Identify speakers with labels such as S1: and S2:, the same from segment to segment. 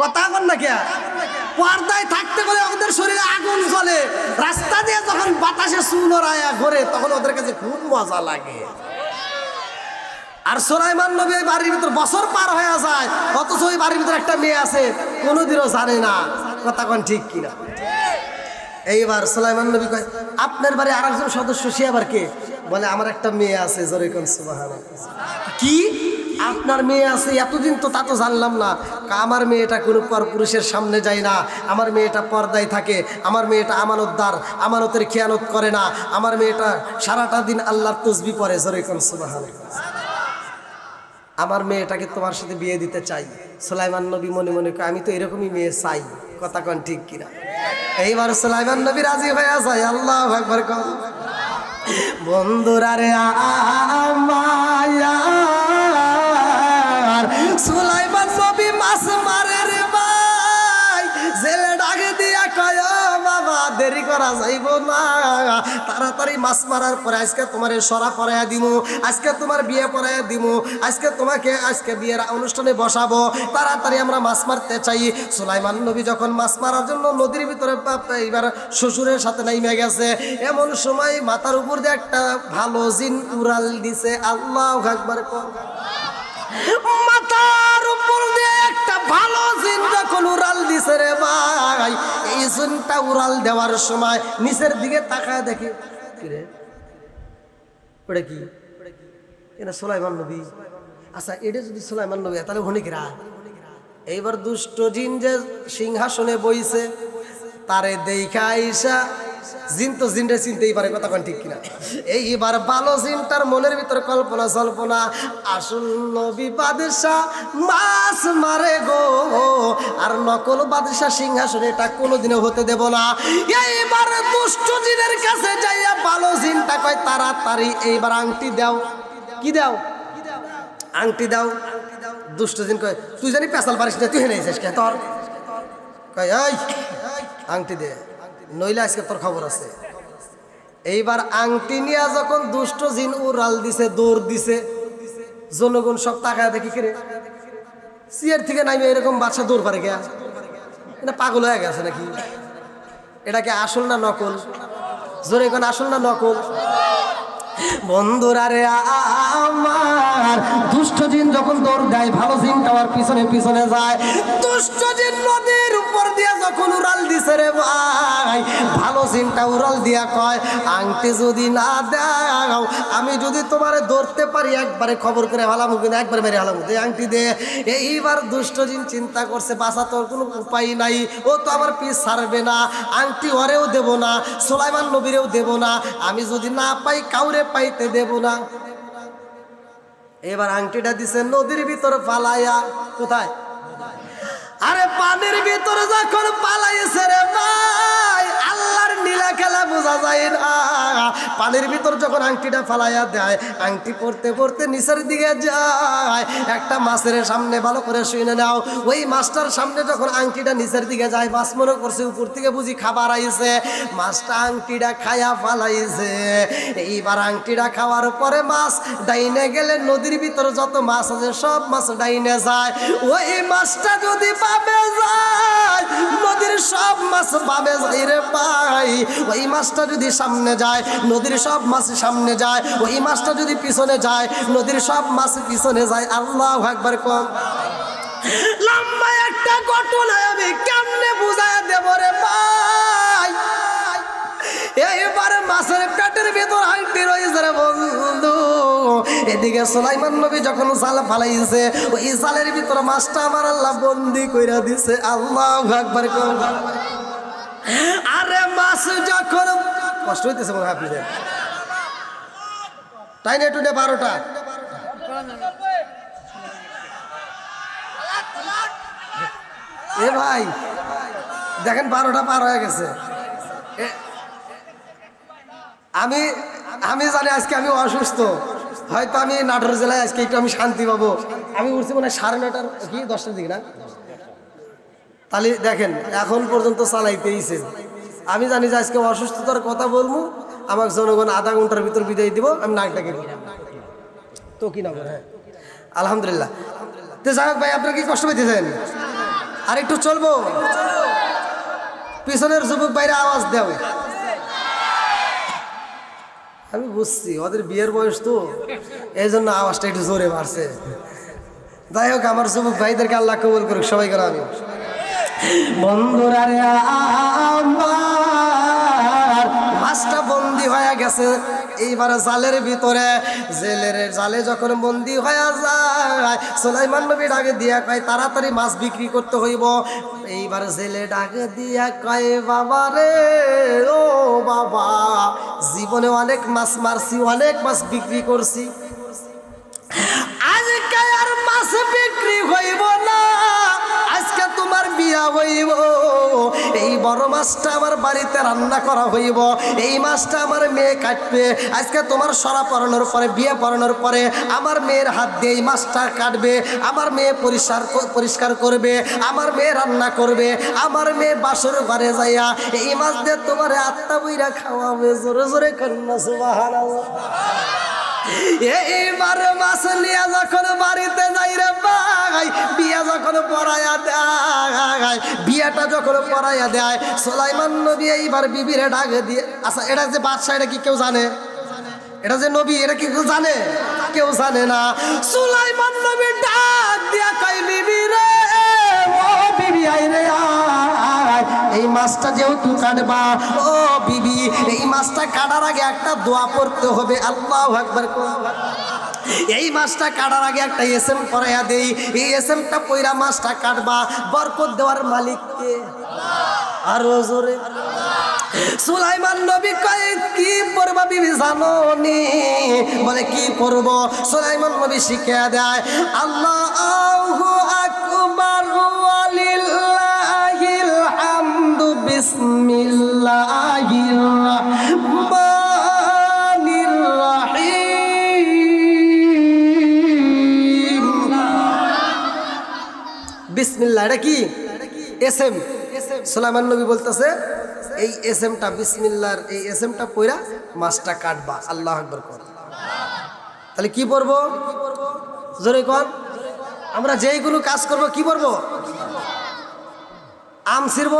S1: কথা কন না কে পর্দায় থাকতে বলে ওদের শরীরে আগুন জ্বলে। রাস্তা দিয়ে যখন বাতাসে সুনরায়া ঘোরে, তখন ওদের কাছে খুব মজা লাগে। আর সোলাইমান নবী বাড়ির ভিতর বছর পার হয়ে যায়, অথচ ওই বাড়ির ভিতর একটা মেয়ে আছে, কোনোদিনও জানে না। কথা কন ঠিক কিনা? এইবার সোলাইমান নবী কয়, আপনার বাড়ি আর একজন সদস্য, সে আবার কে? বলে, আমার একটা মেয়ে আছে, জোরে কোন সুবাহান কি? আপনার মেয়ে আছে, এতদিন তো তা তো জানলাম না। আমার মেয়েটা কোনো পর পুরুষের সামনে যায় না। আমার মেয়েটা পর্দায় থাকে, আমার মেয়েটা আমানতদার, আমানতের খেয়ানত করে না। আমার মেয়েটা সারাটা দিন আল্লাহর তসবি পরে জোরে কোন সুবাহান আমার মেয়েটাকে তোমার সাথে বিয়ে দিতে চাই। সুলাইমান নবী মনে মনে করে আমি তো এরকমই মেয়ে চাই। কথা কন ঠিক কিনা? এইবার সুলাইমান নবী রাজি হয়ে যায়, আল্লাহ বন্ধুরা রে আমার করা যাইব না। তাড়াতাড়ি মাছ মারার পরে আজকে তোমার সরা পরাইয়া দিমু, আজকে তোমার বিয়ে পরাইয়া দিমু, আজকে তোমাকে আজকে বিয়ের অনুষ্ঠানে বসাবো। তাড়াতাড়ি আমরা মাছ মারতে চাই। সুলাইমান নবী যখন মাছ মারার জন্য নদীর ভিতরে এইবার শ্বশুরের সাথে নাইমে গেছে। এমন সময় মাথার উপর দিয়ে একটা ভালো জিন উড়াল দিছে। আল্লাহ একবার মাথার উপর দিয়ে ভালো জিন যখন উড়াল দিছে রে ভাই। এই জিনটা উড়াল দেওয়ার সময় নিচের দিকে তাকায় দেখে কিরে ওটা কি? এটা সোলাইমান নবী। আচ্ছা এটা যদি সোলাইমান নবী তাহলে হনিকরা এইবার দুষ্ট জিন যে সিংহাসনে বইছে, তারে দেখা আইসা জিন তো জিনটা চিনতেই পারে, কথা কোন ঠিক কিনা। এইবার ভালো জিনটার মনের ভিতর কল্পনা, জল্পনা। আসল নবী বাদশাহ মাছ মারে গো। আর নকল বাদশাহ সিংহাসনে এটা কোনোদিনও হতে দেব না। এইবার দুষ্ট জিনের কাছে যাইয়া ভালো জিনটা কয় তাড়াতাড়ি এইবার আংটি দাও। কি দাও? আংটি দাও। দুষ্ট দিন কয়, তুই জানি পেশাল পারিস না, তুই হেনে আইসিস কে তোর? কয় আংটি দে। নইলে আজকে তোর খবর আছে। এইবার আংটি নিয়ে যখন দুষ্ট জিন উড়াল দিছে, দৌড় দিছে, জনগণ সব টাকা দেখি কিরে? সিয়ার থেকে নাইবে এরকম বাচ্চা দৌড় পারে কে এটা পাগল হয়ে গেছে নাকি? এটা কি আসল না নকল? জোরে কোন আসল না নকল? বন্ধুরা রে আমার, দুষ্ট জিন যখন দৌড় দেয়, ভালো জিন টাওয়ার পিছনে পিছনে যায়। দুষ্ট যখন উড়াল দিছে রে ভাই? ভালো জিনটা উড়াল দিয়া কয়, আংটি যদি না দাও, আমি যদি তোমারে ধরতে পারি, একবারে খবর করে হালাম কিন্তু একবার মেরে হালাম দে আংটি দে। এইবার দুষ্ট জিন চিন্তা করছে বাসা তোর কোনো উপায় নাই। ও তো আমার পিস ছাড়বে না, আংটি ওরেও দেব না, সোলাইমান নবীরেও দেব না, আমি যদি না পাই, কাউরে পাইতে দেব না। এবার আংটিটা দিছে নদীর ভিতর ফালাইয়া, কোথায়? আরে পানির ভিতরে যখন পালাইছে রে ভাই আল্লাহর নীলা খেলা বোঝা যায় না। পানির ভিতর যখন আংটিটা ফালাইয়া দেয়, আংটি পড়তে পড়তে নিচের দিকে যায়। একটা মাছের সামনে ভালো করে শুনে নাও। ওই মাছটার সামনে যখন আংটিটা নিচের দিকে যায়, মাছ মনে করছে উপর থেকে বুঝি খাবার আইছে। মাছটা আংটিটা খায়া ফালাইছে। এইবার আংটিটা খাওয়ার পরে মাছ ডাইনে গেলে নদীর ভিতরে যত মাছ আছে, সব মাছ ডাইনে যায়। ওই মাছটা যদি পাবে যায়, নদীর সব মাছ পাবে যায় রে ভাই। ওই মাছটা যদি সামনে যায় নদীর সব মাছ সামনে যায় ওই মাছটা যদি পিছনে যায়, নদীর সব মাছ পিছনে যায়। আল্লাহ একবার কম। লম্বা একটা ঘটনা আমি কেমনে বুঝায় দেব রে ভাই? মাছের পেটের ভিতর হাইটি রয়েছে রে বন্ধু। এদিকে সোলাইমান নবী যখন জাল ফালাইছে, ওই জালের ভিতরে মাছটা আমার আল্লাহ বন্দি কইরা দিছে। আল্লাহ একবার আরে মাছ যখন কষ্ট হইতেছে মনে হয় আপনাদের। তাই না টুডে বারোটা। এ ভাই, দেখেন বারোটা পার হয়ে গেছে। আমি আমি জানি আজকে আমি অসুস্থ। হয়তো আমি নাটোর জেলায় আজকে একটু আমি শান্তি পাবো। আমি উঠছি মনে সাড়ে নটার কি, দশটার দিকে না? তাহলে দেখেন, এখন পর্যন্ত চালাইতেইছে আমি জানি যে আজকে অসুস্থতার কথা বলব। আমাকে জনগণ আধা ঘণ্টার ভিতর বিদায় দিব, আমি নাকটাকে তো কি নগর হ্যাঁ। আলহামদুলিল্লাহ। তো যাই হোক ভাই, আপনার কি কষ্ট পাইতেছেন? আর একটু চলবো? পিছনের যুবক বাইরে আওয়াজ দেও আমি বুঝছি, ওদের বিয়ের বয়স তো। এই জন্য আওয়াজটা একটু জোরে মারছে যাই হোক, আমার যুবক ভাইদেরকে আল্লাহ কবুল করুক, সবাই করে আমি। বন্ধুরা রে আমার মাছটা বন্দি হয়ে গেছে। এইবার জালের ভিতরে, জেলের জালে যখন বন্দি হয়ে যায়, সোলাইমান নবী ডাকে দিয়া কয়, তাড়াতাড়ি মাছ বিক্রি করতে হইব। এইবার জেলে ডাকে দিয়া কয়, বাবা রে, ও বাবা, জীবনে অনেক মাছ মারছি, অনেক মাছ বিক্রি করছি। আজকে আর মাছ বিক্রি হইব না। তোমার হইব এই বড় মাছটা আমার বাড়িতে রান্না করা হইব। এই মাছটা আমার মেয়ে কাটবে। আজকে তোমার সরা পরানোর পরে, বিয়ে পরানোর পরে আমার মেয়ের হাত দিয়ে এই মাছটা কাটবে। আমার মেয়ে পরিষ্কার পরিষ্কার করবে। আমার মেয়ে রান্না করবে। আমার মেয়ে বাসর ঘরে যাইয়া এই মাছ দিয়ে তোমার আত্মা বইরা খাওয়াবে। জোরে জোরে কন্যা সুবাহ এইবার মাছ নিয়ে যখন বাড়িতে যাই রে ভাই, বিয়া যখন পড়াইয়া দেয়, বিয়াটা যখন পড়াইয়া দেয়, সোলাইমান নবী এইবার বিবিরে ডাকে দিয়ে আচ্ছা এটা যে বাদশাহ, এটা কি কেউ জানে এটা যে নবী, এটা কি কেউ জানে কেউ জানে না সুলাইমান নবী ডাক দিয়া কই বিবি রে, ও বিবি আই রে আয়। এই মাছটা যেহেতু কাটবা, ও বিবি, এই মাছটা কাটার আগে একটা দোয়া পড়তে হবে। আল্লাহ একবার এই মাছটা কাটার আগে একটা এসএম পরাইয়া দেই। এই এসএমটা পয়রা মাছটা কাটবা। বরকত দেওয়ার মালিককে আরও জোরে। সুলাইমান নবী কয়, কি পড়বা বিবি জানো নি বলে, কি পড়ব? সুলাইমান নবী শিখিয়ে দেয়, আল্লাহ বিসমিল্লাহির বিসমিল্লাহ, এটা কি? এস এম সোলাইমান নবী বলতেছে, এই এস এমটা বিসমিল্লার এই এস এমটা পইরা মাছটা কাটবা। আল্লাহ আকবর কর। তাহলে কি পড়ব? জোরে কর আমরা যেই কোনো কাজ করব, কি করব আম ছিড়ব।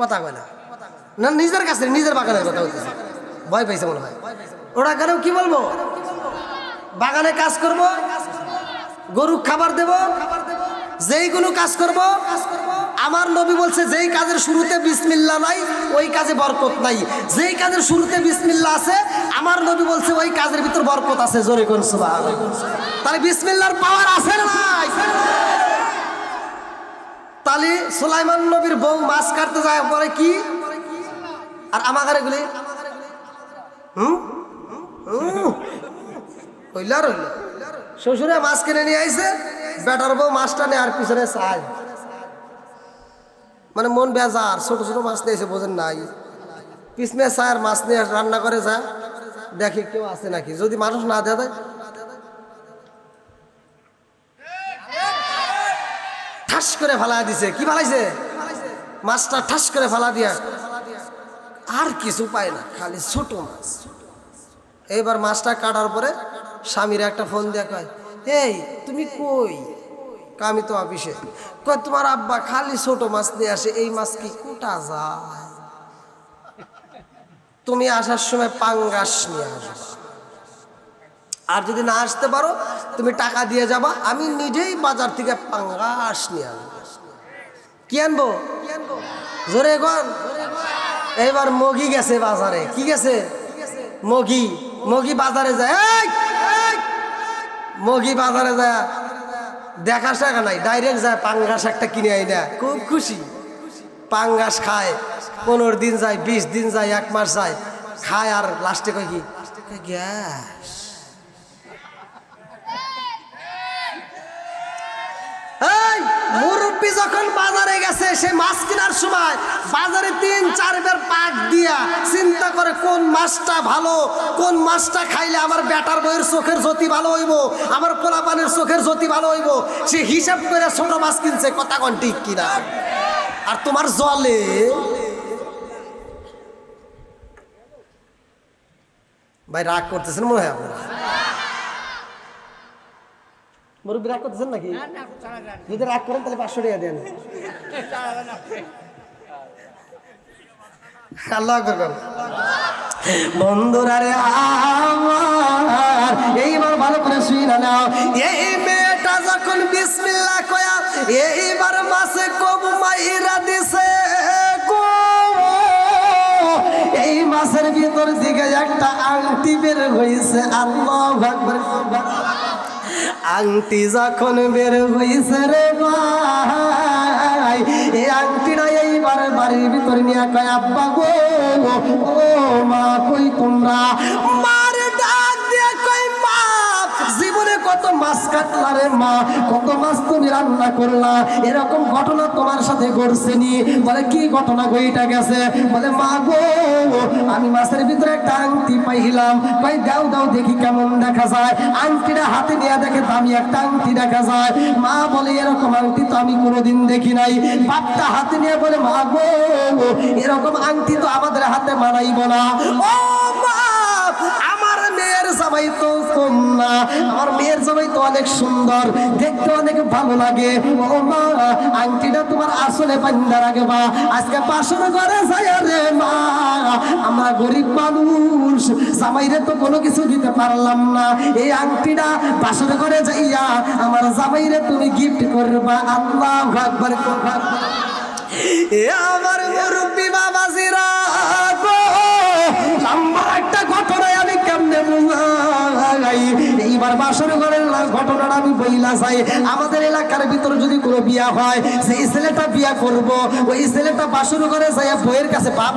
S1: কথা কয় না। না, নিজের কাছে, নিজের বাগানের কথা বলতেছে। ভয় পাইছে মনে হয়। ওরা কেন, কি বলব? বাগানে কাজ করব, গরু খাবার দেব, যেই কোনো কাজ করব। আমার নবী বলছে, যেই কাজের শুরুতে বিসমিল্লা নাই, ওই কাজে বরকত নাই। যেই কাজের শুরুতে বিসমিল্লা আছে, আমার নবী বলছে, ওই কাজের ভিতর বরকত আছে। জোরে কোন তাহলে বিসমিল্লার পাওয়ার আছে না তাহলে সুলাইমান নবীর বউ মাছ কাটতে যায় পরে কি? আর আমাগারে গুলি। হুম? রইল। শ্বশুরে মাছ কিনে নিয়ে আইছে, বেটার বউ মাছটা নেওয়ার পিছনে চাই মানে মন বেজার, ছোট ছোট মাছ নিয়েছে বোঝেন নাই। পিছনে চায় মাছ নিয়ে রান্না করে যা দেখে কেউ আছে নাকি। যদি মানুষ না দেয় দেয় ঠাস করে ফালা দিছে। কি ফালাইছে? মাছটা ঠাস করে ফালা দিয়া। আর কিছু পায় না, খালি ছোট মাছ। এইবার মাছটা কাটার পরে স্বামীর একটা ফোন দেয়া কয়, এই, তুমি কই? আমি তো অফিসে। কয়, তোমার আব্বা খালি ছোট মাছ নিয়ে আসে, এই মাছ কি কোটা যায়? তুমি আসার সময় পাঙ্গাস নিয়ে আসবা। আর যদি না আসতে পারো, তুমি টাকা দিয়ে যাবা, আমি নিজেই বাজার থেকে পাঙ্গাস নিয়ে আনব। কি আনব? জোরে গন এইবার মগি গেছে বাজারে। কি গেছে? মগি। মগি বাজারে যায়! মগি বাজারে যায়। দেখা টাকা নাই। ডাইরেক্ট যায় পাঙ্গাস একটা কিনে আই না খুব খুশি। পাঙ্গাস খায়। পনেরো দিন যায়, বিশ দিন যায়, এক মাস যায়। খায় আর লাস্টে কয় কি? গ্যাস এই মুরব্বী যখন বাজারে গেছে, সে মাছ কেনার সময় বাজারে তিন, চারবার পাক দিয়া চিন্তা করে, কোন মাছটা ভালো, কোন মাছটা খাইলে আমার বেটার বইয়ের চোখের জ্যোতি ভালো হইব, আমার পোলাপানের চোখের জ্যোতি ভালো হইব। সে হিসাব করে ছোট মাছ কিনছে, কথা কন ঠিক কিনা? আর তোমার জলে ভাই রাগ করতেছেন মনে হয় আপনারা? মুরব্বী রাগ করতেছেন নাকি? যদি রাগ করেন তাহলে পাঁচশো টাকা দেন। আল্লাহ করবেন বন্ধুরা রে আমার এইবার ভালো করে শুই না নাও। এই মেয়েটা যখন বিসমিল্লাহ কয়া এইবার মাসে কব মাইরা দিছে গো। এই মাসের ভিতর দিকে একটা আংটি বের হয়েছে আল্লাহ আকবার। আংটি যখন বের হইছে রে ভাই এই আংটিটা এইবার বাড়ির ভিতর নিয়ে কয়, আব্বা গো, ও মা কই তোমরা? আমি দাও দেখি আংটিটা হাতে নিয়ে দেখে একটা আংটি দেখা যায়। মা বলে, এরকম আংটি তো আমি কোনোদিন দেখি নাই। বাপটা হাতে নিয়ে বলে, মা গো, এরকম আংটি তো আমাদের হাতে মানাইব না। জামাই তো আমার মেয়ের তো অনেক সুন্দর, দেখতে অনেক ভালো লাগে। ও মা, আংটিটা তোমার আসলে বা আজকে যাই রে মা। আমরা গরিব মানুষ, জামাইরে তো কোনো কিছু দিতে পারলাম না। এই আংটিটা পাশের ঘরে যাইয়া আমার জামাইরে তুমি গিফট করবা। আল্লাহ আকবার। এ আমার মুরব্বী বাবাজিরা বুঝাই এইবার বাসর ঘরের ঘটনাটা আমি বইলা আমাদের এলাকার ভিতর যদি কোনো বিয়া হয় ছেলেটা বিয়া করব, ওই ছেলেটা বাসর ঘরে বইয়ের কাছে পাপ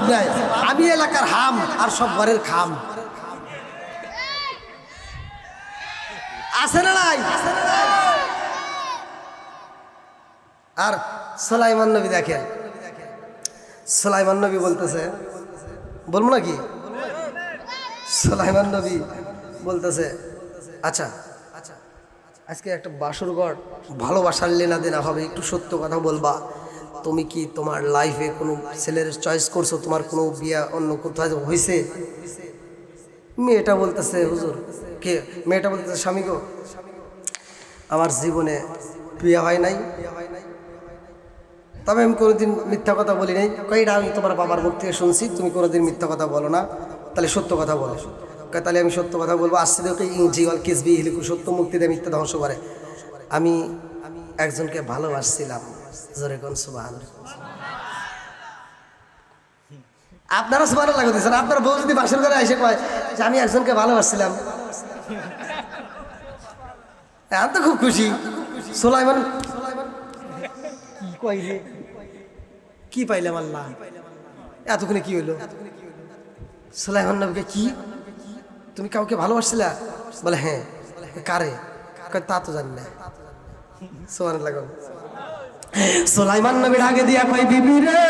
S1: আমি এলাকার হাম আর সব ঘরের খাম। না নাই? আর সোলাইমান নবী দেখেন। সোলাইমান নবী বলতেছে, বলব নাকি? সোলাইমান নবী বলতেছে আচ্ছা আজকে একটা বাসর ঘর ভালোবাসার লেনা দেনা হবে, একটু সত্য কথা বলবা। তুমি কি তোমার লাইফে কোনো ছেলের চয়েস করছ? তোমার কোনো বিয়া অন্য কোথাও হয়েছে মেয়েটা বলতেছে, হুজুর, কে? মেয়েটা বলতেছে, স্বামী গো, আমার জীবনে বিয়ে হয় নাই। তবে আমি কোনোদিন মিথ্যা কথা বলি নাই। কইটা আমি তোমার বাবার মুখ থেকে শুনছি, তুমি কোনোদিন মিথ্যা কথা বলো না। তাহলে সত্য কথা বলো। তাহলে আমি সত্য কথা বলব আসছে দেখে ইংজি অল কিসবি হিলিকু সত্য মুক্তি দেয় মিথ্যা ধ্বংস করে। আমি একজনকে ভালোবাসছিলাম, জোরে কোন সুবাহ আপনারা সুবাহ লাগাতেছেন আপনার বউ যদি বাসর করে এসে কয় যে আমি একজনকে ভালোবাসছিলাম। আমি তো খুব খুশি। সোলাইমান কি পাইলাম আল্লাহ? এতক্ষণে কি হইল? সোলাইমান নবীকে কি তুমি কাউকে ভালোবাসছিলা? বলে হ্যাঁ। কারে? তা তো জানি না। সোমান লাগান সোলাইমান নবীর আগে দিয়া কই বিবি রে,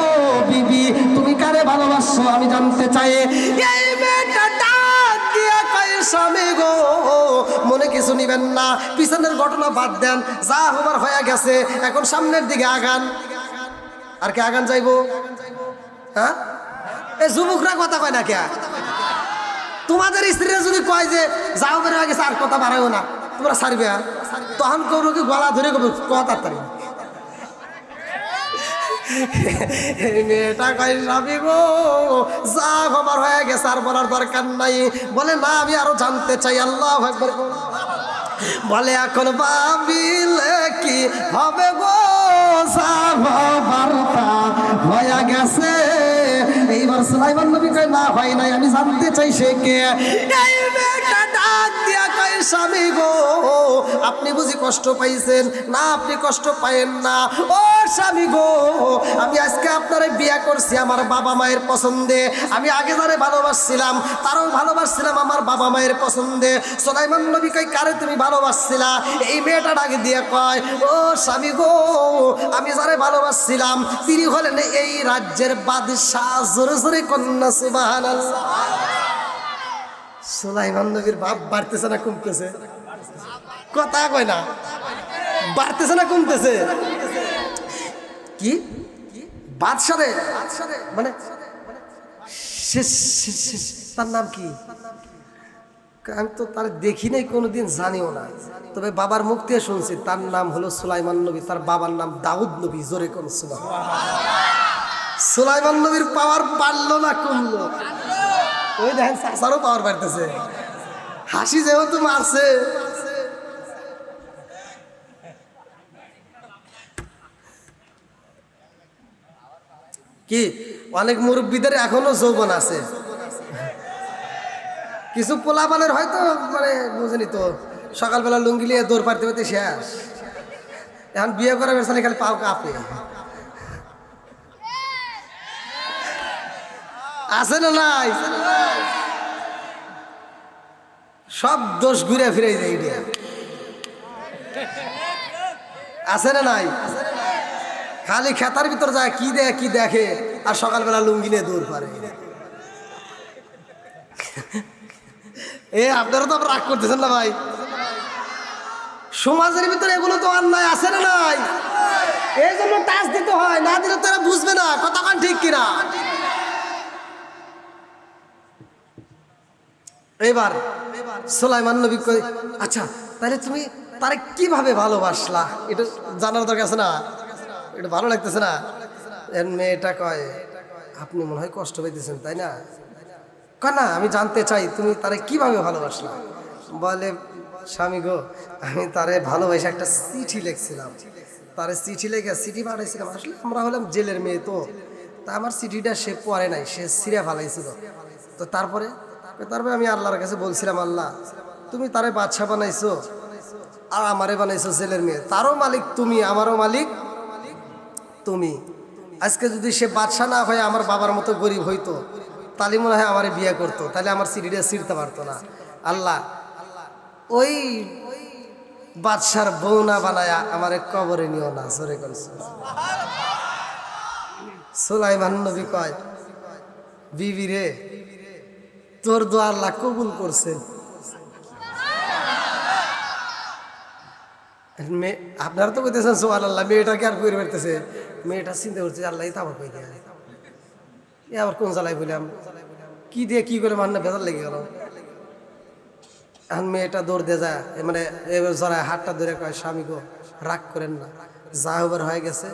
S1: ও বিবি, তুমি কারে ভালোবাসছো? আমি জানতে চাই। এই মেয়েটা ডাক কই স্বামী গো, মনে কিছু নিবেন না। পিছনের ঘটনা বাদ দেন। যা হবার হয়ে গেছে। এখন সামনের দিকে আগান। আর কে আগান যাইবো? হ্যাঁ? এ যুবকরা কথা কয় না কে? তোমাদের স্ত্রীরা যদি কয় যে, যাও বের হয়ে আর কথা বাড়াইও না। তোমরা সারবে হ্যাঁ? তখন করব কি গলা ধরে করব কথা যা খবর হয়ে গেছে, আর বলার দরকার নাই। বলে, না, আমি আরও জানতে চাই, আল্লাহ একবার বলে, এখন ভাবিলে কি হবে গো? বার্তা হয়ে গেছে। এইবার সুলাইমান নবী কয় না হয় নাই আমি জানতে চাই সে কে। স্বামী গো, আপনি বুঝি কষ্ট পাইছেন? না, আপনি কষ্ট পাইেন না। ও স্বামী গো, আমি আজকে আপনারে বিয়া করছি আমার বাবা মায়ের পছন্দে। আমি আগে যারে ভালোবাসছিলাম, তারও ভালোবাসছিলাম আমার বাবা মায়ের পছন্দে। সোলাইমান নবী কই কারে তুমি ভালোবাসছিলা? এই মেয়েটা ডাকে দিয়ে কয়, ও স্বামী গো, আমি যারে ভালোবাসছিলাম, তিনি হলেন এই রাজ্যের বাদশাহ। জোরে জোরে কন্যা সুবাহান সোলাইমান নবীর বাপ বাড়তেছে না কমতেছে? কথা কয় না। বাড়তেছে না কমতেছে? কি? বাদশারে? মানে তার নাম কি? আমি তো তার দেখি নাই, কোনোদিন জানিও না। তবে বাবার মুখ দিয়ে শুনছি, তার নাম হলো সুলাইমান নবী, তার বাবার নাম দাউদ নবী, জোরে কোন সুলাইমান নবীর পাওয়ার বাড়লো না কমলো। ওই দেখেন চাষারও পাওয়ার বাড়তেছে। হাসি যেহেতু মারছে কি? অনেক মুরব্বীদের এখনও যৌবন আছে। কিছু পোলাপানের হয়তো মানে বুঝেনি তো, সকালবেলা লুঙ্গি নিয়ে দৌড় পারতে পারতে শেষ। এখন বিয়ে করা বেসালে খালি পাও কাঁপে। আছে না নাই? সব দোষ ঘুরে ফিরে যায় আছে না নাই? খালি খেতার ভিতর যায়, কি দেখে কি দেখে, আর সকালবেলা লুঙ্গি নিয়ে দৌড় পারে। এ, আপনারা তো রাগ করতেছেন না ভাই? সমাজের ভিতরে এগুলো তো অন্যায় আছে না নাই? এই জন্য টাচ দিতে হয়, না দিলে তারা বুঝবে না কতক্ষণ ঠিক কিনা? এবার সোলাইমান নবী কই আচ্ছা তাহলে তুমি তারে কীভাবে ভালোবাসলা? এটা জানার দরকার আছে না? এটা ভালো লাগতেছে না? এর মেয়েটা কয়, আপনি মনে হয় কষ্ট পাইতেছেন, তাই না? কয়, না, আমি জানতে চাই, তুমি তারে কীভাবে ভালোবাসলা? বলে, স্বামী গো, আমি তারে ভালোবাসে একটা চিঠি লিখছিলাম। তারে চিঠি লেখে চিঠি পাঠাইছিলাম। আসলে আমরা হলাম জেলের মেয়ে তো। তা আমার চিঠিটা সে পড়ে নাই, সে সিরিয়া ফালাইছিল। তো তারপরে তারপরে আমি আল্লাহর কাছে বলছিলাম, আল্লাহ, তুমি তারে বাদশা বানাইছো আর আমারে বানাইছো জেলের মেয়ে। তারও মালিক তুমি, আমারও মালিক তুমি। আজকে যদি সে বাদশা না হয়ে, আমার বাবার মতো গরিব হইতো, তাহলে মনে হয় আমারে বিয়ে করতো। তাহলে আমার সিঁড়িটা ছিঁড়তে পারতো না। আল্লাহ, ওই বাদশার বউ না বানায়া আমার কবরে নিও না সরে করছ সোলাইমান নবী কয়, বিবি রে তোর দোয়া আল্লাহ কবুল করছে। আপনারা তো কইতেছেন সোহান আল্লাহ মেয়েটাকে আর করে বেরতেছে মেয়েটা চিন্তা করছে, আল্লাহ তো আমার কই এ আবার কোন জ্বালাই বললাম কি দিয়ে কি করে মান্না ভেজাল লেগে গেল। এখন মেয়েটা দৌড় দিয়ে যায় মানে এবার জড়ায় হাতটা ধরে কয়, স্বামী গো, রাগ করেন না। যা হবার হয়ে গেছে।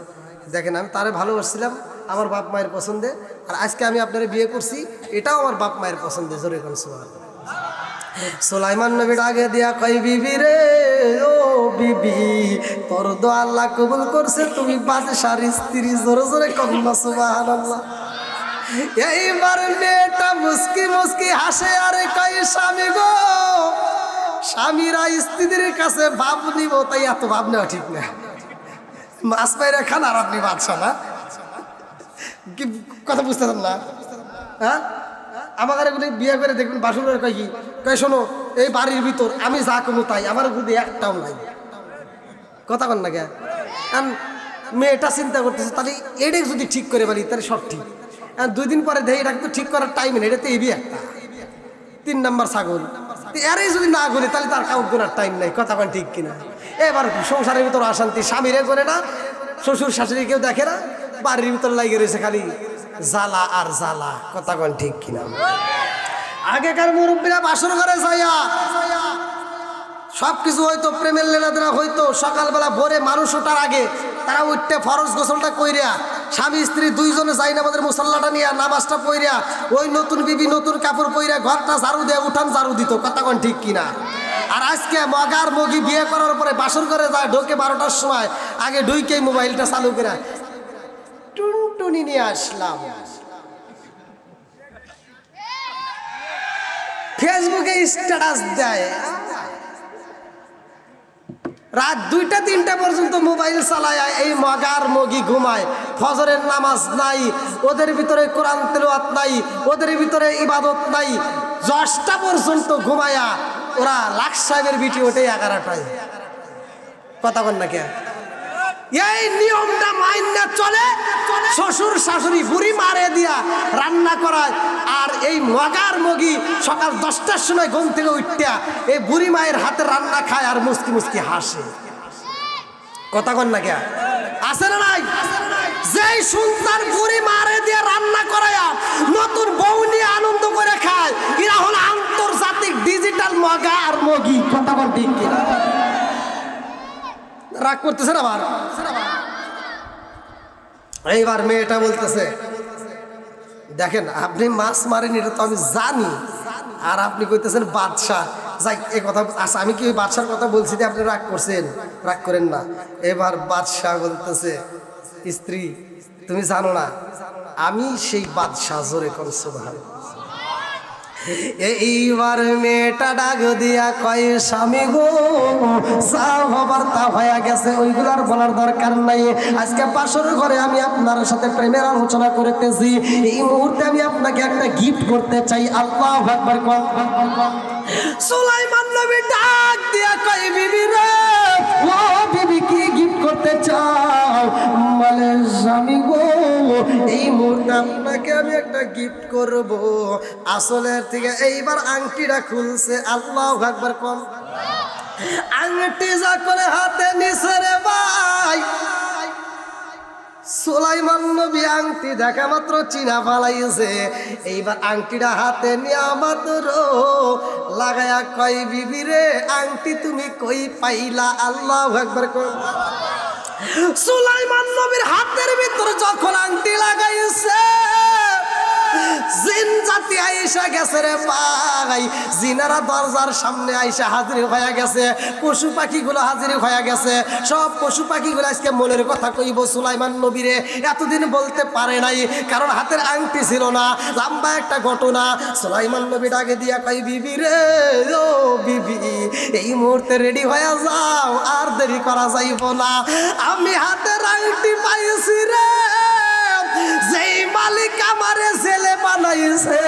S1: দেখেন, আমি তারে ভালোবাসছিলাম আমার বাপ মায়ের পছন্দে। আর আজকে আমি আপনার বিয়ে করছি, এটাও আমার বাপ মায়ের পছন্দে, জোরে কোন সোহান সোলাইমান নবী ডাকে দিয়া কই বিবি রে, ও বিবি, তোর দো আল্লাহ কবুল করছে, তুমি বাদশার স্ত্রী, জোরে জোরে কন্যা সুবহানাল্লাহ। এইবার মেয়েটা মুস্কি মুস্কি হাসে, আরে কই স্বামী গো, স্বামীরা স্ত্রীদের কাছে ভাব নিব, তাই এত ভাব নেওয়া ঠিক না। মাছ পাইরা খান আর আপনি বাদশা না? কি কথা বুঝতেছেন না? হ্যাঁ? আমাদের এগুলি বিয়ে করে দেখবেন বাসুর করে কয় কি? কয়, শোনো, এই বাড়ির ভিতর আমি যা কমু তাই, আমার বুদ্ধি একটাও নাই। কথা কন না কে? মেয়েটা চিন্তা করতেছে, তাহলে এটাই যদি ঠিক করে পারি তাহলে সব ঠিক। আর দুই দিন পরে দেয় এটাকে তো ঠিক করার টাইম নেই এটা তো এবি একটা। তিন নাম্বার ছাগল। এরাই যদি না গলি তাহলে তার কাউ গোনার টাইম নাই, কথা কন ঠিক কিনা? এবার সংসারের ভিতর অশান্তি, স্বামীরে করে না, শ্বশুর শাশুড়ি কেউ দেখে না বাড়ির ভিতর লাগিয়ে রয়েছে খালি জ্বালা আর জ্বালা। কথা কন ঠিক কিনা? আগেকার মুরব্বীরা বাসর ঘরে যাইয়া সব কিছু হয়তো প্রেমের লেনাদেনা হয়তো সকালবেলা ভোরে মানুষ ওঠার আগে তারা উঠতে ফরজ গোসলটা কইরা, স্বামী, স্ত্রী দুইজনে যাই না আমাদের মুসাল্লাটা নিয়ে নামাজটা পইরা, ওই নতুন বিবি, নতুন কাপড় পইরা ঘরটা ঝাড়ু দিয়ে, উঠান ঝাড়ু দিত। কথা কন ঠিক কিনা? আর আজকে মগার মগি বিয়ে করার পরে বাসর করে যায়, ঢোকে বারোটার সময়, আগে ঢুইকেই মোবাইলটা চালু করে টুনটুনি নিয়ে আসলাম। ফেসবুকে স্ট্যাটাস দেয়। রাত দুইটা, তিনটা পর্যন্ত মোবাইল চালায়, এই মগার মগি ঘুমায়। ফজরের নামাজ নাই, ওদের ভিতরে কোরআন তেলোয়াত নাই, ওদের ভিতরে ইবাদত নাই। দশটা পর্যন্ত ঘুমায়া ওরা লাখ সাহেবের বিটি ওঠে এগারোটায়। কথা বল না কে এই নিয়মটা মাইন্যা চলে শ্বশুর শাশুড়ি বুড়ি মারে দিয়া রান্না করায়, আর এই মগার মগি সকাল দশটার সময় ঘুম থেকে উঠতে এই বুড়ি মায়ের হাতে রান্না খায় আর মুসকি মুসকি হাসে। কথা কন না কে আছে না নাই? যেই সুলতান বুড়ি মারে দিয়ে রান্না করায়া, নতুন বউ নিয়ে আনন্দ করে খায়, এরা হলো আন্তর্জাতিক ডিজিটাল মগা আর মগি। কথা বল ঠিক কিনা? রাগ করতেছেন আবার? এইবার মেয়েটা বলতেছে, দেখেন, আপনি মাছ মারেন, এটা তো আমি জানি। আর আপনি কইতেছেন, বাদশাহ। যাই এই কথা আচ্ছা আমি কি ওই বাদশার কথা বলছি যে আপনি রাগ করছেন? রাগ করেন না। এবার বাদশাহ বলতেছে, স্ত্রী, তুমি জানো না, আমি সেই বাদশাহ জোরে করছ ভালো এইবার মেয়েটা ডাক দিয়া কয়, স্বামী গো হয়ে গেছে ওইগুলার বলার দরকার নাই। আজকে পাশের ঘরে আমি আপনার সাথে প্রেমের আলোচনা করতেছি। এই মুহূর্তে আমি আপনাকে একটা গিফট করতে চাই। আল্লাহ একবার সুলাইমান নবী ডাক দিয়া কয়, বিবি রে, ও বিবি কি করতে চাও? বলে, স্বামী গো, এই আপনাকে আমি একটা গিফট করব। আসলের থেকে এইবার আংটিটা খুলছে। আল্লাহ একবার কম। আংটি যা করে হাতে নিছে রে সুলাইমান নবী আংটি দেখা মাত্র চিনা ফালাইছে। এইবার আংটিটা হাতে নিয়া মাত্র লাগায়া কই বিবি রে, আংটি তুমি কই পাইলা? আল্লাহ একবার কই সুলাইমান নবীর হাতের ভিতর যখন আংটি লাগাইছে জিন জাতি আইসা গেছে রে ভাই। জিনারা দরজার সামনে আইসা হাজির হয়ে গেছে, পশু পাখিগুলো হাজির হয়ে গেছে। সব পশু পাখিগুলো আজকে মনের কথা কইব সুলাইমান নবীরে। এতদিন বলতে পারে নাই, কারণ হাতের আংটি ছিল না, লম্বা একটা ঘটনা। সুলাইমান নবী ডাকে দিয়া কই বিবি রে, ও বিবি, এই মুহূর্তে রেডি হয়ে যাও, আর দেরি করা যাইব না। আমি হাতের আংটি পাইছি রে, যেই মালিক আমারে ছেলে বানাইছে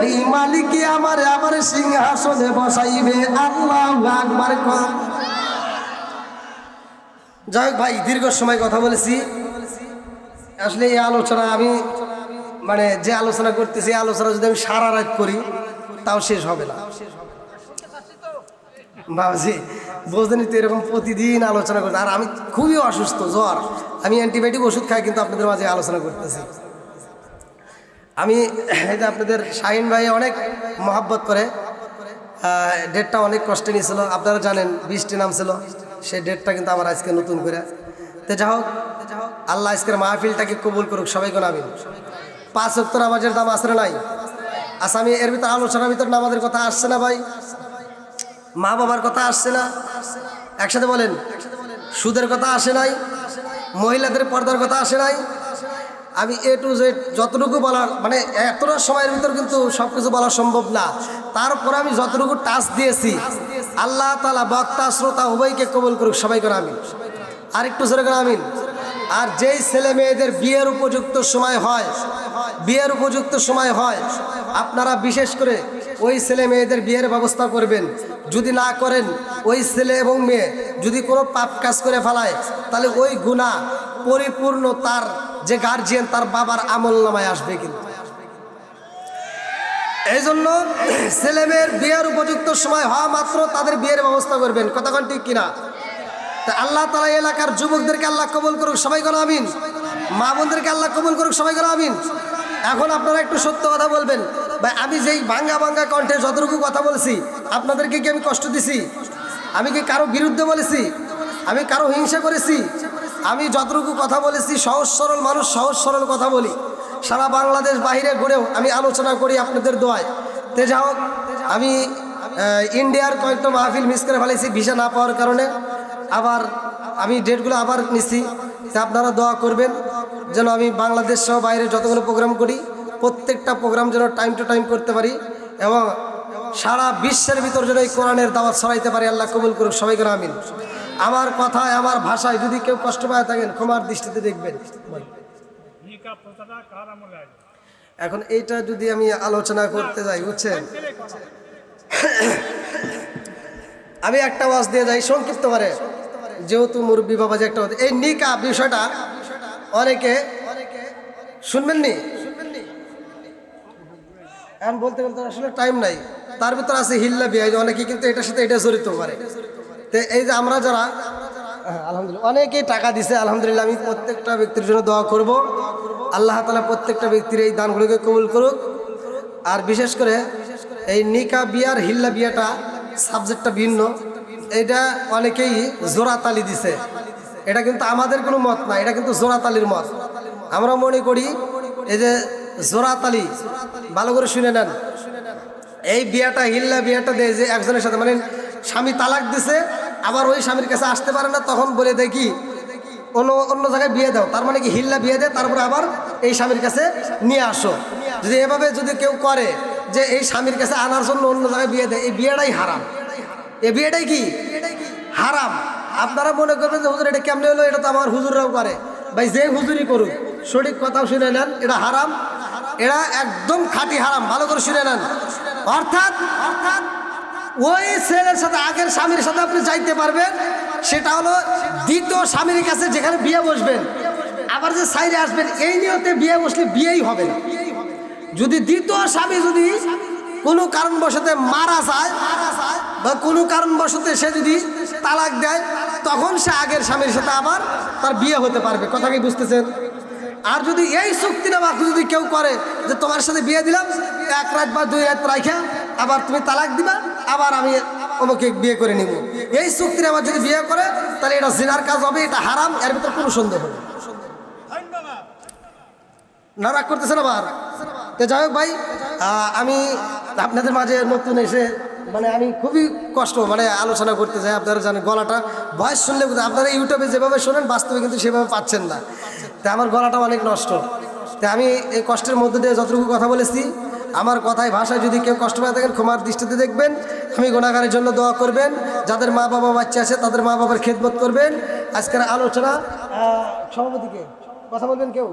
S1: ওই মালিকই আমারে আমার সিংহাসনে বসাইবে। আল্লাহ আকবার যাই হোক ভাই, দীর্ঘ সময় কথা বলেছি। আসলে এই আলোচনা আমি মানে যে আলোচনা করতেছি আলোচনা যদি আমি সারা রাত করি, তাও শেষ হবে না। বাবাজি বোঝেনি তো এরকম প্রতিদিন আলোচনা করতে আর আমি খুবই অসুস্থ, জ্বর। আমি অ্যান্টিবায়োটিক ওষুধ খাই, কিন্তু আপনাদের মাঝে আলোচনা করতেছি। আমি, এই যে আপনাদের শাহিন ভাই অনেক মহাব্বত করে ডেটটা অনেক কষ্টে নিয়েছিল। আপনারা জানেন, বৃষ্টি নামছিল, সেই ডেটটা কিন্তু আমার আজকে নতুন করে। তো যা হোক, আল্লাহ আজকের মাহফিলটাকে কবুল করুক, সবাই কোন আমিন। পাঁচ অক্ট নামাজের দাম আসলে নাই? আচ্ছা আমি এর ভিতরে আলোচনার ভিতর নামাজের কথা আসছে না ভাই? মা বাবার কথা আসছে না? একসাথে বলেন। সুদের কথা আসে নাই? মহিলাদের পর্দার কথা আসে নাই? আমি এ টু জেড যতটুকু বলার মানে এতটা সময়ের ভিতর কিন্তু সব কিছু বলা সম্ভব না। তারপর আমি যতটুকু টাচ দিয়েছি, আল্লাহ তালা বক্তা, শ্রোতা, উভয়কে কবল করুক সবাই করে আমিন। আরেকটু জোরে করে আমিন। আর যেই ছেলে মেয়েদের বিয়ের উপযুক্ত সময় হয়, বিয়ের উপযুক্ত সময় হয়, আপনারা বিশেষ করে ওই ছেলে মেয়েদের বিয়ের ব্যবস্থা করবেন। যদি না করেন ওই ছেলে এবং মেয়ে যদি কোনো পাপ কাজ করে ফেলায়, তাহলে ওই গুণা পরিপূর্ণ তার যে গার্জিয়ান তার বাবার আমল নামায় আসবে কিন্তু। এই জন্য ছেলে মেয়ের বিয়ের উপযুক্ত সময় হওয়া মাত্র তাদের বিয়ের ব্যবস্থা করবেন। কথা কতক্ষণ ঠিক কিনা? তা আল্লাহ তালা এলাকার যুবকদেরকে আল্লাহ কবল করুক, সবাই করে আমিন। মা বোনদেরকে আল্লাহ কবল করুক, সবাই করে আমিন। এখন আপনারা একটু সত্য কথা বলবেন। ভাই, আমি যেই ভাঙ্গা ভাঙ্গা কণ্ঠে যতটুকু কথা বলছি, আপনাদেরকে কি আমি কষ্ট দিছি? আমি কি কারও বিরুদ্ধে বলেছি? আমি কারও হিংসা করেছি? আমি যতটুকু কথা বলেছি, সহজ সরল মানুষ, সহজ সরল কথা বলি। সারা বাংলাদেশ বাইরে ঘুরেও আমি আলোচনা করি আপনাদের দোয়ায়। তে যা হোক, আমি ইন্ডিয়ার কয়েকটা মাহফিল মিস করে ফেলেছি, ভিসা না পাওয়ার কারণে। আবার আমি ডেটগুলো আবার নিচ্ছি তা আপনারা দোয়া করবেন যেন আমি বাংলাদেশ সহ বাইরে যতগুলো প্রোগ্রাম করি, প্রত্যেকটা প্রোগ্রাম যেন টাইম টু টাইম করতে পারি এবং সারা বিশ্বের ভিতর যেন এই কোরআনের দাওয়াত ছড়াইতে পারি। আল্লাহ কবুল করুক, সবাই করে আমিন। আমার কথায়, আমার ভাষায় যদি কেউ কষ্ট পায় থাকেন, ক্ষমার দৃষ্টিতে দেখবেন। এখন এইটা যদি আমি আলোচনা করতে যাই, বুঝছেন? আমি একটা ওয়াজ দিয়ে যাই, সংক্ষিপ্ত করে। যেহেতু মুরব্বী বাবা যে একটা এই নিকা বিষয়টা অনেকে শুনবেন নি? এখন বলতে বলতে আসলে টাইম নাই। তার ভিতর আছে হিল্লা বিয়া অনেকে কিন্তু এটার সাথে এটা জড়িত করে। তো এই যে আমরা যারা হ্যাঁ, আলহামদুলিল্লাহ অনেকেই টাকা দিছে আলহামদুলিল্লাহ আমি প্রত্যেকটা ব্যক্তির জন্য দোয়া করব। আল্লাহ তালা প্রত্যেকটা ব্যক্তির এই দানগুলোকে কবুল করুক। আর বিশেষ করে এই নিকা বিয়ার হিল্লা বিয়াটা সাবজেক্টটা ভিন্ন। এটা অনেকেই জোড়াতালি দিছে। এটা কিন্তু আমাদের কোনো মত না, এটা কিন্তু জোড়াতালির মত। আমরা মনে করি এই যে জোড়াতালি ভালো করে শুনে নেন। এই বিয়াটা, হিল্লা বিয়াটা দেয় যে একজনের সাথে মানে স্বামী তালাক দিছে, আবার ওই স্বামীর কাছে আসতে পারে না, তখন বলে দেয় কি, অন্য অন্য জায়গায় বিয়ে দাও। তার মানে কি হিল্লা বিয়ে দেয়, তারপরে আবার এই স্বামীর কাছে নিয়ে আসো। যদি এভাবে যদি কেউ করে যে এই স্বামীর কাছে আনার জন্য অন্য জায়গায় বিয়ে দেয়, এই বিয়েটাই হারাম। এই বিয়েটাই কি? হারাম। আপনারা মনে করবেন যে, হুজুর, এটা কেমনে হলো? এটা তো আমার হুজুররাও করে। ভাই, যে হুজুরি করুক, সঠিক কথাও শুনে নেন, এটা হারাম। এরা একদম খাঁটি হারাম, ভালো করে শুনে নেন। অর্থাৎ অর্থাৎ ওই ছেলের সাথে আগের স্বামীর সাথে আপনি যাইতে পারবেন, সেটা হলো দ্বিতীয় স্বামীর কাছে যেখানে বিয়ে বসবেন। আবার যে সাইডে আসবেন, এই নিয়তে বিয়ে বসলে বিয়েই হবে যদি দ্বিতীয় স্বামী যদি কোনো কারণবশতে মারা যায় বা কোনো কারণবশতে সে যদি তালাক দেয় তখন সে আগের স্বামীর সাথে আবার তার বিয়ে হতে পারবে। কথা কি বুঝতেছেন? আর যদি এই চুক্তিনামা যদি কেউ করে যে তোমার সাথে বিয়ে দিলাম এক রাত বা দুই রাত রাখা আবার তুমি তালাক দিবা আবার আমি ওকে বিয়ে করে নিব। এই চুক্তিনামা যদি বিয়ে করে তাহলে এটা জিনার কাজ হবে এটা হারাম এর ভিতরে কোনো সন্দেহ নেই। না রাগ করতেছেন আবার? তো যাই হোক ভাই আমি আপনাদের মাঝে নতুন এসে মানে আমি খুবই কষ্ট মানে আলোচনা করতে চাই আপনারা জানেন গলাটা ভয়েস শুনলে আপনারা ইউটিউবে যেভাবে শোনেন, বাস্তবে কিন্তু সেভাবে পাচ্ছেন না। তা আমার গলাটা অনেক নষ্ট। তা আমি এই কষ্টের মধ্যে দিয়ে যতটুকু কথা বলেছি, আমার কথায়, ভাষায় যদি কেউ কষ্ট পায় থাকেন ক্ষমার দৃষ্টিতে দেখবেন, আমি গোনাগারের জন্য দোয়া করবেন, যাদের মা বাবা বাচ্চা আছে, তাদের মা বাবার খেদমত করবেন। আজকের আলোচনা সভাপতিকে, কথা বলবেন কেউ?